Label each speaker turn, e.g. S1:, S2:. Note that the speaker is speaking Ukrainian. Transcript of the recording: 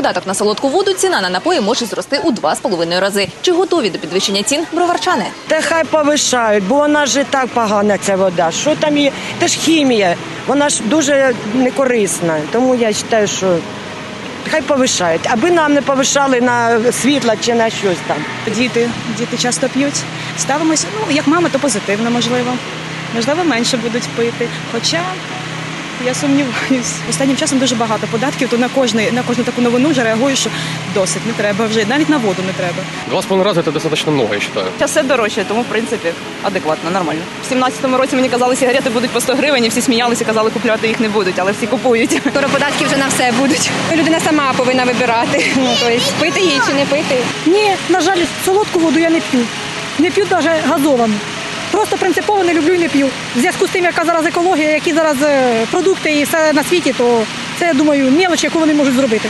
S1: податок на солодку воду, ціна на напої може зрости у 2,5 рази. Чи готові до підвищення цін броварчани?
S2: Та хай повишають, бо вона ж і так погана ця вода. Що там є? Це ж хімія, вона ж дуже некорисна. Тому я вважаю, що хай повишають, аби нам не повишали на світло чи на щось там.
S3: Діти, діти часто п'ють. Ставимося, ну, як мама, то позитивно, можливо. Можливо, менше будуть пити. Хоча я сумніваюсь, останнім часом дуже багато податків, то на кожний, на кожну таку новину вже реагую, що досить не треба вже, навіть на воду не треба.
S4: Два с половиной раза это достаточно много, я считаю.
S5: Зараз все дорожче, тому в принципі адекватно, нормально. В 17-му році мені казали, сигарети будуть по 100 гривень, і всі сміялися, казали, купляти їх не будуть, але всі купують.
S6: Скоро податки вже на все будуть. Людина сама повинна вибирати. Ну, тобто, пити її чи не пити.
S7: Ні, на жаль, солодку воду я не п'ю. Не п'ю навіть газовану. Просто принципово не люблю і не п'ю. В зв'язку з тим, яка зараз екологія, які зараз е, продукти і все на світі, то це, я думаю, мелоч, яку вони можуть зробити.